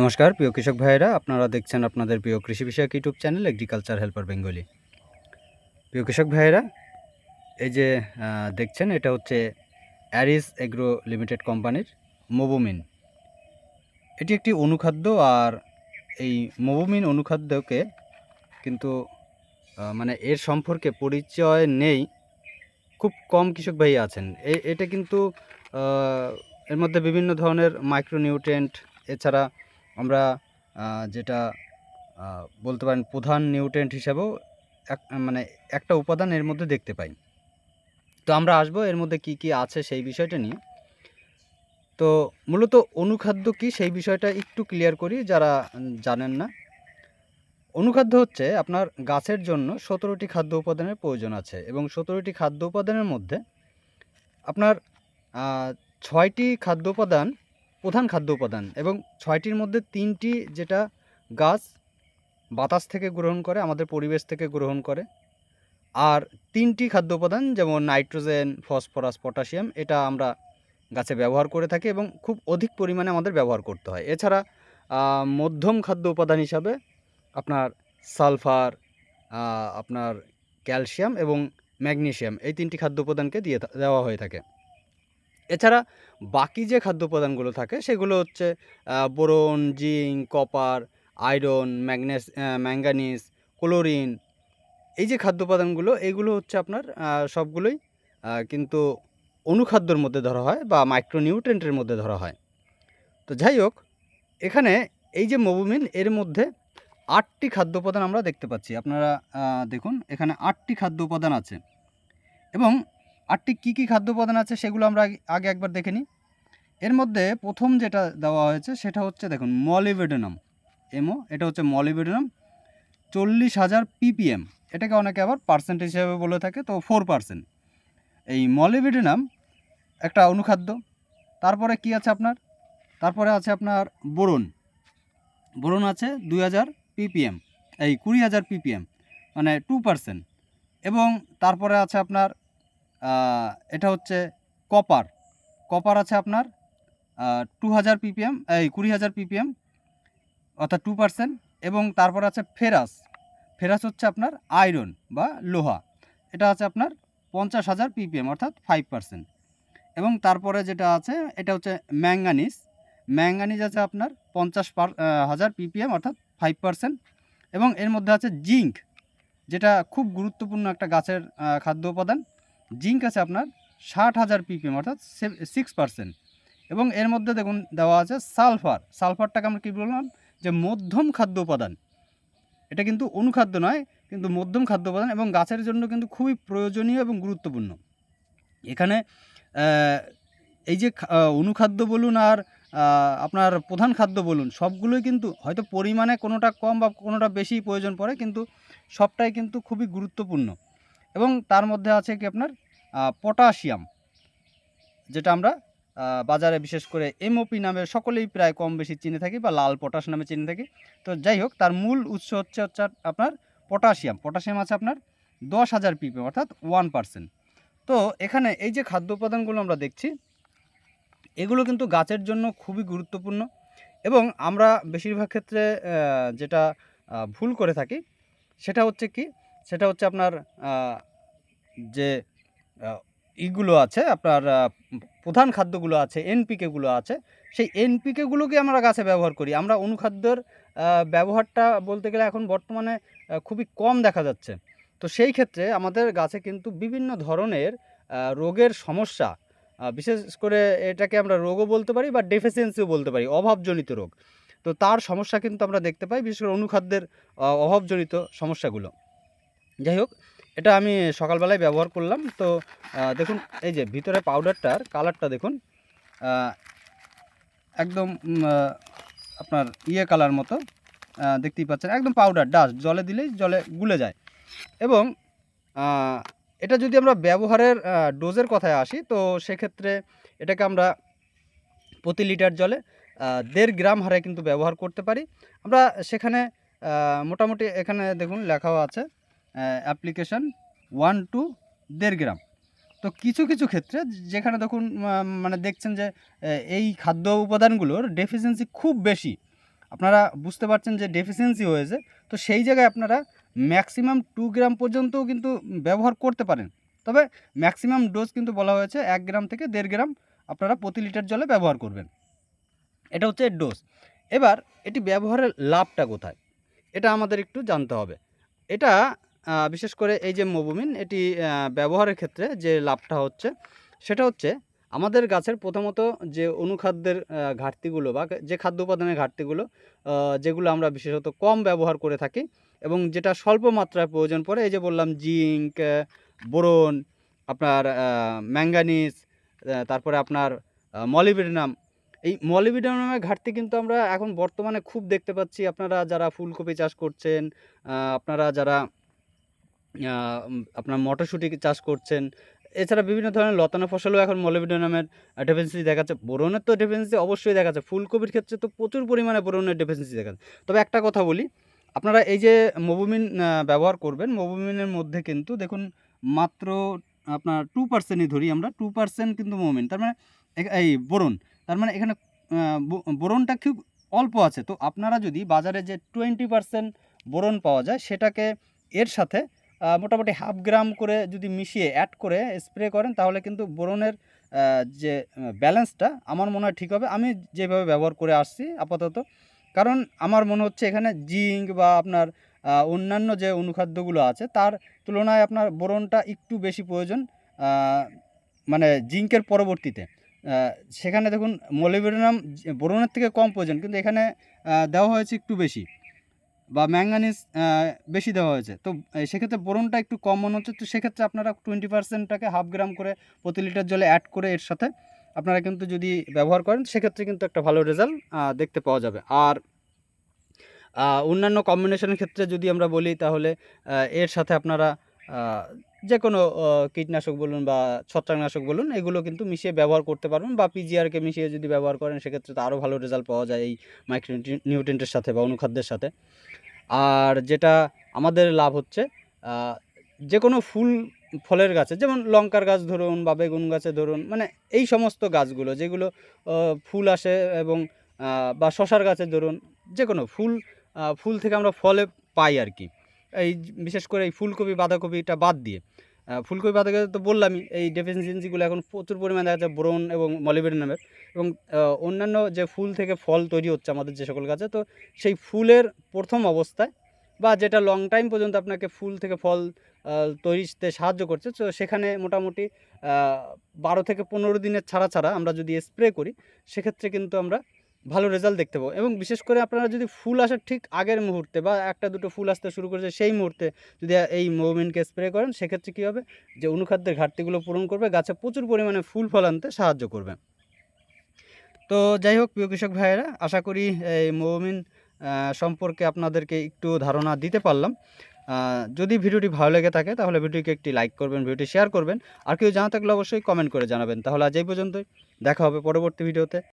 নমস্কার, প্রিয় কৃষক ভাইয়েরা, আপনারা দেখছেন আপনাদের প্রিয় কৃষি বিষয়ক YouTube channel agriculture helper Bengali প্রিয় কৃষক ভাইয়েরা, এই যে দেখছেন, এটা হচ্ছে অ্যারিস এগ্রো লিমিটেড কোম্পানির মোবোমিন এটি একটি অনুখাদ্য আর এই মোবোমিন অনুখাদ্যকে কিন্তু মানে এর সম্পর্কে পরিচয় নেই, খুব কম কৃষক ভাই আছেন। এটা কিন্তু এর মধ্যে বিভিন্ন ধরনের মাইক্রোনিউট্রেন্ট এছাড়া আমরা যেটা বলতে পারেন প্রধান নিউট্রেন্ট হিসাবেও এক মানে একটা উপাদান এর মধ্যে দেখতে পাই। তো আমরা আসব এর মধ্যে কি কি আছে সেই বিষয়টা নিয়ে। তো মূলত অনুখাদ্য কি সেই বিষয়টা একটু ক্লিয়ার করি যারা জানেন না। অনুখাদ্য হচ্ছে আপনার গাছের জন্য সতেরোটি খাদ্য উপাদানের প্রয়োজন আছে এবং সতেরোটি খাদ্য উপাদানের মধ্যে আপনার ছয়টি খাদ্য উপাদান প্রধান খাদ্য উপাদান এবং ছয়টির মধ্যে তিনটি যেটা গাছ বাতাস থেকে গ্রহণ করে, আমাদের পরিবেশ থেকে গ্রহণ করে। আর তিনটি খাদ্য উপাদান যেমন নাইট্রোজেন, ফসফরাস, পটাশিয়াম, এটা আমরা গাছে ব্যবহার করে থাকি এবং খুব অধিক পরিমাণে আমাদের ব্যবহার করতে হয়। এছাড়া মধ্যম খাদ্য উপাদান হিসাবে আপনার সালফার আপনার ক্যালসিয়াম এবং ম্যাগনেশিয়াম এই তিনটি খাদ্য উপাদানকে দিয়ে দেওয়া হয়ে থাকে। এছাড়া বাকি যে খাদ্য উপাদানগুলো থাকে সেগুলো হচ্ছে boron zinc copper iron magnesium ah, manganese chlorine এই যে খাদ্য উপাদানগুলো এগুলো হচ্ছে আপনার সবগুলোই কিন্তু অনুখাদ্যর মধ্যে ধরা হয় বা মাইক্রোনিউট্রেন্টের মধ্যে ধরা হয়। তো যাই হোক এখানে এই যে মোবুমিন এর মধ্যে আটটি খাদ্য উপাদান আমরা দেখতে পাচ্ছি। আপনারা দেখুন এখানে আটটি খাদ্য উপাদান আছে। এবং আটটি কী কী খাদ্য উপাদান আছে সেগুলো আমরা আগে- একবার দেখে নিই। এর মধ্যে প্রথম যেটা দেওয়া হয়েছে সেটা হচ্ছে দেখুন মলিবেডনাম এমও এটা হচ্ছে মলিবেডনাম চল্লিশ হাজার পিপিএম এটাকে অনেকে আবার পার্সেন্ট হিসাবে বলে থাকে, তো ফোর পার্সেন্ট এই মলিবেডনাম একটা অনুখাদ্য, তারপরে কি আছে আপনার? তারপরে আছে আপনার বোরন। বোরন আছে দুই হাজার পিপিএম এই কুড়ি হাজার পিপিএম মানে টু পার্সেন্ট এবং তারপরে আছে আপনার এটা হচ্ছে কপার। কপার আছে আপনার টু হাজার পিপিএম এই কুড়ি হাজার পিপিএম অর্থাৎ টু পার্সেন্ট এবং তারপর আছে ফেরাস। ফেরাস হচ্ছে আপনার আয়রন বা লোহা। এটা আছে আপনার পঞ্চাশ হাজার পিপিএম অর্থাৎ ফাইভ পার্সেন্ট এবং তারপরে যেটা আছে, এটা হচ্ছে ম্যাঙ্গানিস ম্যাঙ্গানিজ আছে আপনার পঞ্চাশ হাজার পিপিএম অর্থাৎ ফাইভ পার্সেন্ট এবং এর মধ্যে আছে জিঙ্ক, যেটা খুব গুরুত্বপূর্ণ একটা গাছের খাদ্য উপাদান। জিঙ্ক আছে আপনার ষাট হাজার পিপিএম, অর্থাৎ সিক্স পার্সেন্ট এবং এর মধ্যে দেখুন দেওয়া আছে সালফার। সালফারটাকে আমরা কী বললাম? যে মধ্যম খাদ্য উপাদান। এটা কিন্তু অনুখাদ্য নয়, কিন্তু মধ্যম খাদ্য উপাদান এবং গাছের জন্য কিন্তু খুবই প্রয়োজনীয় এবং গুরুত্বপূর্ণ। এখানে এই যে অনুখাদ্য বলুন আর আপনার প্রধান খাদ্য বলুন, সবগুলোই কিন্তু হয়তো পরিমাণে কোনোটা কম বা কোনোটা বেশি প্রয়োজন পড়ে, কিন্তু সবটাই কিন্তু খুবই গুরুত্বপূর্ণ। এবং তার মধ্যে আছে কি আপনার পটাশিয়াম, যেটা আমরা বাজারে বিশেষ করে এমওপি নামে সকলেই প্রায় কম বেশি চিনে থাকি বা লাল পটাশ নামে চিনে থাকি। তো যাই হোক, তার মূল উৎস হচ্ছে হচ্ছে আপনার পটাশিয়াম। পটাশিয়াম আছে আপনার দশ হাজার পিপিএম অর্থাৎ ওয়ান পার্সেন্ট। তো এখানে এই যে খাদ্য উপাদানগুলো আমরা দেখছি, এগুলো কিন্তু গাছের জন্য খুবই গুরুত্বপূর্ণ এবং আমরা বেশিরভাগ ক্ষেত্রে যেটা ভুল করে থাকি, সেটা হচ্ছে কি, সেটা হচ্ছে আপনার যে ইগুলো আছে, আপনার প্রধান খাদ্যগুলো আছে এনপিকেগুলো আছে। সেই এনপিকেগুলোকে আমরা গাছে ব্যবহার করি। আমরা অনুখাদ্যের ব্যবহারটা বলতে গেলে এখন বর্তমানে খুবই কম দেখা যাচ্ছে। তো সেই ক্ষেত্রে আমাদের গাছে কিন্তু বিভিন্ন ধরনের রোগের সমস্যা বিশেষ করে এটাকে আমরা রোগও বলতে পারি বা ডেফিসিয়েন্সিও বলতে পারি, অভাবজনিত রোগ। তো তার সমস্যা কিন্তু আমরা দেখতে পাই, বিশেষ করে অনুখাদ্যের অভাবজনিত সমস্যাগুলো। যাই হোক এটা আমি সকালবেলায় ব্যবহার করলাম। তো দেখুন, এই যে ভিতরে পাউডারটার কালারটা দেখুন একদম আপনার ইয়ে কালার মতো দেখতেই পাচ্ছেন, একদম পাউডার ডাস্ট জলে দিলেই জলে গুলে যায়। এবং এটা যদি আমরা ব্যবহারের ডোজের কথায় আসি, তো সেক্ষেত্রে এটাকে আমরা প্রতি লিটার জলে দেড় গ্রাম হারে কিন্তু ব্যবহার করতে পারি। আমরা সেখানে মোটামুটি এখানে দেখুন লেখাও আছে। অ্যাপ্লিকেশন ওয়ান টু দেড় গ্রাম তো কিছু কিছু ক্ষেত্রে যেখানে তখন মানে দেখছেন যে এই খাদ্য উপাদানগুলোর ডেফিসিয়েন্সি খুব বেশি। আপনারা বুঝতে পারছেন যে ডেফিসিয়েন্সি হয়েছে। তো সেই জায়গায় আপনারা ম্যাক্সিমাম টু গ্রাম পর্যন্তও কিন্তু ব্যবহার করতে পারেন। তবে ম্যাক্সিমাম ডোজ কিন্তু বলা হয়েছে এক গ্রাম থেকে দেড় গ্রাম আপনারা প্রতি লিটার জলে ব্যবহার করবেন। এটা হচ্ছে ডোজ এবার এটি ব্যবহারের লাভটা কোথায়? এটা আমাদের একটু জানতে হবে। এটা বিশেষ করে এই যে মোবুমিন, এটি ব্যবহারের ক্ষেত্রে যে লাভটা হচ্ছে, সেটা হচ্ছে আমাদের গাছের প্রথমত যে অনুখাদ্যের ঘাটতিগুলো বা যে খাদ্য উপাদানের ঘাটতিগুলো যেগুলো আমরা বিশেষত কম ব্যবহার করে থাকি এবং যেটা স্বল্প মাত্রায় প্রয়োজন পড়ে, এই যে বললাম জিঙ্ক বোরন, আপনার ম্যাঙ্গানিজ তারপরে আপনার মলিবিডনাম, এই মলিবিডনামের ঘাটতি কিন্তু আমরা এখন বর্তমানে খুব দেখতে পাচ্ছি। আপনারা যারা ফুলকপি চাষ করছেন আপনারা যারা আপনার মটরশুঁটি চাষ করছেন। এছাড়া বিভিন্ন ধরনের লতানো ফসলও এখন মলিবিডনামের ডেফিসিয়েন্সি দেখাচ্ছে। বোরনের তো ডেফিসিয়েন্সি অবশ্যই দেখাচ্ছে। ফুলকপির ক্ষেত্রে তো প্রচুর পরিমাণে বোরনের ডেফিসিয়েন্সি দেখাচ্ছে। তবে একটা কথা বলি, আপনারা এই যে মোবুমিন ব্যবহার করবেন মোবুমিনের মধ্যে কিন্তু দেখুন মাত্র আপনার টু পার্সেন্টই ধরি আমরা টু পার্সেন্ট কিন্তু মোমিন তার মানে এই বোরন, তার মানে এখানে বোরনটা খুব অল্প আছে। তো আপনারা যদি বাজারে যে টোয়েন্টি পার্সেন্ট বোরন পাওয়া যায়, সেটাকে এর সাথে মোটামুটি হাফ গ্রাম করে যদি মিশিয়ে অ্যাড করে স্প্রে করেন, তাহলে কিন্তু বোরনের যে ব্যালেন্সটা আমার মনে হয় ঠিক হবে। আমি যেভাবে ব্যবহার করে আসছি আপাতত, কারণ আমার মনে হচ্ছে এখানে জিঙ্ক বা আপনার অন্যান্য যে অনুখাদ্যগুলো আছে, তার তুলনায় আপনার বোরনটা একটু বেশি প্রয়োজন মানে জিঙ্কের পরবর্তীতে। সেখানে দেখুন মলিবেডনাম বোরনের থেকে কম প্রয়োজন, কিন্তু এখানে দেওয়া হয়েছে একটু বেশি। বা ম্যাঙ্গানিজ বেশি দেওয়া হয়েছে। তো সেক্ষেত্রে বোরনটা একটু কম মনে হচ্ছে। তো সেক্ষেত্রে আপনারা টোয়েন্টি পার্সেন্টটাকে হাফ গ্রাম করে প্রতি লিটার জলে অ্যাড করে এর সাথে আপনারা কিন্তু যদি ব্যবহার করেন, সেক্ষেত্রে কিন্তু একটা ভালো রেজাল্ট দেখতে পাওয়া যাবে। আর অন্যান্য কম্বিনেশনের ক্ষেত্রে যদি আমরা বলি তাহলে এর সাথে আপনারা যে কোনো কীটনাশক বলুন বা ছত্রাকনাশক বলুন, এগুলো কিন্তু মিশিয়ে ব্যবহার করতে পারবেন বা পিজিআরকে মিশিয়ে যদি ব্যবহার করেন, সেক্ষেত্রে তো আরও ভালো রেজাল্ট পাওয়া যায় এই মাইক্রো নিউট্রেন্টের সাথে বা অনুখাদ্যের সাথে। আর যেটা আমাদের লাভ হচ্ছে যে কোনো ফুল, ফলের গাছে, যেমন লঙ্কার গাছ ধরুন বা বেগুন গাছে ধরুন মানে এই সমস্ত গাছগুলো, যেগুলো ফুল আসে এবং বা শশার গাছে ধরুন যে কোনো ফুল ফুল থেকে আমরা ফলে পাই আর কি। এই বিশেষ করে এই ফুলকপি, বাঁধাকপিটা বাদ দিয়ে। ফুলকপি বাঁধাকপি তো বললামই, এই ডেফিসিয়েন্সিগুলো এখন প্রচুর পরিমাণে দেখা যাচ্ছে বোরন এবং মলিবেডনামের এবং অন্যান্য যে ফুল থেকে ফল তৈরি হচ্ছে আমাদের যে সকল গাছে, তো সেই ফুলের প্রথম অবস্থায় বা যেটা লং টাইম পর্যন্ত আপনাকে ফুল থেকে ফল তৈরিতে সাহায্য করছে, তো সেখানে মোটামুটি বারো থেকে পনেরো দিনের ছাড়া ছাড়া আমরা যদি স্প্রে করি, সেক্ষেত্রে কিন্তু আমরা ভালো রেজাল্ট দেখতে পাবো। এবং বিশেষ করে আপনারা যদি ফুল আসার ঠিক আগের মুহূর্তে বা একটা দুটো ফুল আসতে শুরু করেছে সেই মুহূর্তে যদি এই মুভমেন্টকে স্প্রে করেন, সেক্ষেত্রে কী হবে? যে অনুখাদ্যের ঘাটতিগুলো পূরণ করবে, গাছে প্রচুর পরিমাণে ফুল ফল আনতে সাহায্য করবে। তো যাই হোক, প্রিয় কৃষক ভাইয়েরা, আশা করি এই মোমিন সম্পর্কে আপনাদেরকে একটু ধারণা দিতে পারলাম। যদি ভিডিওটি ভালো লেগে থাকে, তাহলে ভিডিওকে একটি লাইক করবেন, ভিডিওটি শেয়ার করবেন। আর কেউ জানা থাকলে অবশ্যই কমেন্ট করে জানাবেন। তাহলে আজ এই পর্যন্তই। দেখা হবে পরবর্তী ভিডিওতে